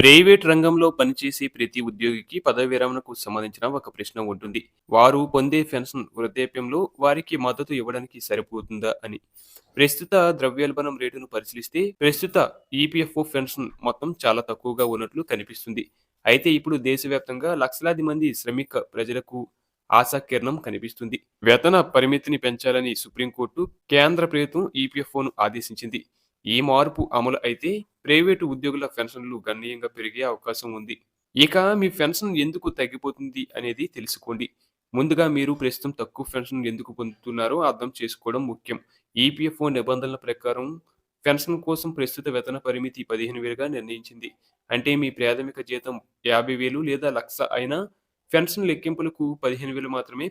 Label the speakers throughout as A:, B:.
A: Private రంగంలో పనిచేసే ప్రతి ఉద్యోగికి పదవి విరమణకు సంబంధించిన ఒక ప్రశ్న ఉంటుంది. వారు పొందే పెన్షన్ వృద్ధాప్యంలో వారికి మద్దతు ఇవ్వడానికి సరిపోతుందా అని. ప్రస్తుత ద్రవ్యోల్బణం రేటును పరిశీలిస్తే ప్రస్తుత ఈపీఎఫ్ఓ పెన్షన్ మొత్తం చాలా తక్కువగా ఉన్నట్లు కనిపిస్తుంది. అయితే ఇప్పుడు దేశవ్యాప్తంగా లక్షలాది మంది శ్రమిక ప్రజలకు ఆశాకిరణం కనిపిస్తుంది. వేతన పరిమితిని పెంచాలని సుప్రీంకోర్టు కేంద్ర ప్రభుత్వం ఈపీఎఫ్ఓను ఆదేశించింది. ఈ మార్పు అమలు అయితే ప్రైవేటు ఉద్యోగుల పెన్షన్లు గణనీయంగా పెరిగే అవకాశం ఉంది. ఇక మీ పెన్షన్ ఎందుకు తగ్గిపోతుంది అనేది తెలుసుకోండి. ముందుగా మీరు ప్రస్తుతం తక్కువ పెన్షన్ ఎందుకు పొందుతున్నారో అర్థం చేసుకోవడం ముఖ్యం. ఈపీఎఫ్ఓ నిబంధనల ప్రకారం పెన్షన్ కోసం ప్రస్తుత వేతన పరిమితి 15,000గా నిర్ణయించింది. అంటే మీ ప్రాథమిక జీతం యాభై వేలు లేదా లక్ష అయినా పెన్షన్ లెక్కింపులకు 15,000 మాత్రమే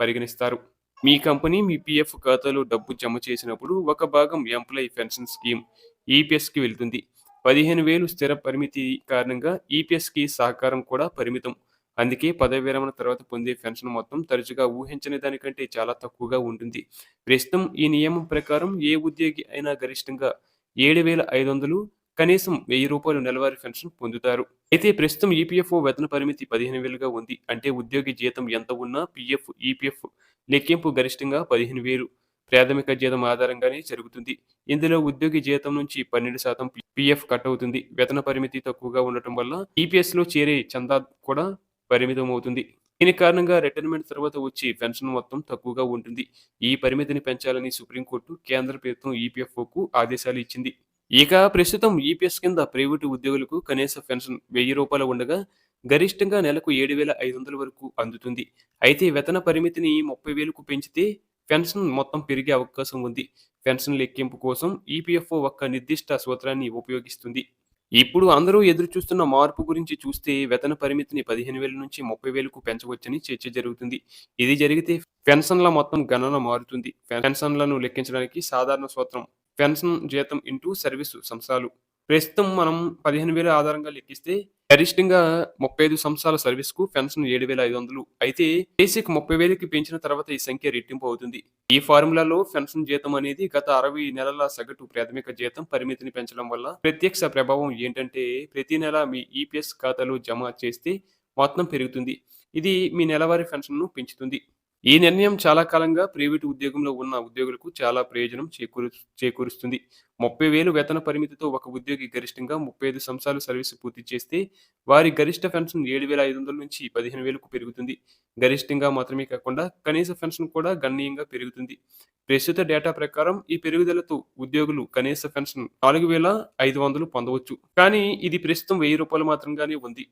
A: పరిగణిస్తారు. మీ కంపెనీ మీ పీఎఫ్ ఖాతాలో డబ్బు జమ చేసినప్పుడు ఒక భాగం ఎంప్లాయీ పెన్షన్ స్కీమ్ ఈపీఎస్‌కి వెళ్తుంది. 15,000 స్థిర పరిమితి కారణంగా ఈపీఎస్‌కి సహకారం కూడా పరిమితం. అందుకే పదవి విరమణ తర్వాత పొందే పెన్షన్ మొత్తం తరచుగా ఊహించని దానికంటే చాలా తక్కువగా ఉంటుంది. ప్రస్తుతం ఈ నియమం ప్రకారం ఏ ఉద్యోగి అయినా గరిష్టంగా 7,500 కనీసం వెయ్యి రూపాయలు నెలవారీ పెన్షన్ పొందుతారు. అయితే ప్రస్తుతం ఈపీఎఫ్ఓ వేతన పరిమితి 15,000గా ఉంది. అంటే ఉద్యోగి జీతం ఎంత ఉన్నా పీఎఫ్, ఈపీఎఫ్ లెక్కింపు గరిష్టంగా 15,000 ప్రాథమిక జీతం ఆధారంగానే జరుగుతుంది. ఇందులో ఉద్యోగి జీతం నుంచి 12% పీఎఫ్ కట్ అవుతుంది. వేతన పరిమితి తక్కువగా ఉండటం వల్ల ఈపీఎస్‌లో చేరే చందా కూడా పరిమితం అవుతుంది దీని కారణంగా రిటైర్మెంట్ తర్వాత వచ్చే పెన్షన్ మొత్తం తక్కువగా ఉంటుంది. ఈ పరిమితిని పెంచాలని సుప్రీంకోర్టు కేంద్ర ప్రభుత్వం ఈపీఎఫ్ఓకు ఆదేశాలు ఇచ్చింది. ఇక ప్రస్తుతం ఈపీఎస్ కింద ప్రైవేటు ఉద్యోగులకు కనీస పెన్షన్ వెయ్యి రూపాయలు ఉండగా గరిష్టంగా నెలకు 7,500 వరకు అందుతుంది. అయితే వేతన పరిమితిని 30,000కు పెంచితే పెన్షన్ మొత్తం పెరిగే అవకాశం ఉంది. పెన్షన్ లెక్కింపు కోసం ఈపీఎఫ్ఓ ఒక నిర్దిష్ట సూత్రాన్ని ఉపయోగిస్తుంది. ఇప్పుడు అందరూ ఎదురుచూస్తున్న మార్పు గురించి చూస్తే వేతన పరిమితిని 15,000 నుంచి 30,000కు పెంచవచ్చని చర్చ జరుగుతుంది. ఇది జరిగితే పెన్షన్ల మొత్తం గణన మారుతుంది. పెన్షన్లను లెక్కించడానికి సాధారణ సూత్రం పెన్షన్ జీతం ఇంటూ సర్వీసు సంవత్సరాలు. ప్రస్తుతం మనం 15,000 ఆధారంగా లెక్కిస్తే గరిష్టంగా 35 సంవత్సరాల సర్వీస్‌కు పెన్షన్ 7,500 అయితే బేసిక్ 30,000కి పెంచిన తర్వాత ఈ సంఖ్య రెట్టింపు అవుతుంది. ఈ ఫార్ములాలో పెన్షన్ జీతం అనేది గత 60 నెలల సగటు ప్రాథమిక జీతం పరిమితిని పెంచడం వల్ల ప్రత్యక్ష ప్రభావం ఏంటంటే ప్రతి నెల మీ ఈపీఎస్ ఖాతాలో జమ చేస్తే మొత్తం పెరుగుతుంది. ఇది మీ నెలవారీ పెన్షన్‌ను పెంచుతుంది. ఈ నిర్ణయం చాలా కాలంగా ప్రైవేటు ఉద్యోగంలో ఉన్న ఉద్యోగులకు చాలా ప్రయోజనం చేకూరు చేకూరుస్తుంది. 30,000 వేతన పరిమితితో ఒక ఉద్యోగి గరిష్టంగా 35 సంవత్సరాలు సర్వీసు పూర్తి చేస్తే వారి గరిష్ట పెన్షన్ 7,500 నుంచి 15,000కు పెరుగుతుంది. గరిష్టంగా మాత్రమే కాకుండా కనీస పెన్షన్ కూడా గణనీయంగా పెరుగుతుంది. ప్రస్తుత డేటా ప్రకారం ఈ పెరుగుదలతో ఉద్యోగులు కనీస పెన్షన్ 4,500 పొందవచ్చు. కానీ ఇది ప్రస్తుతం వెయ్యి రూపాయలు మాత్రంగానే ఉంది.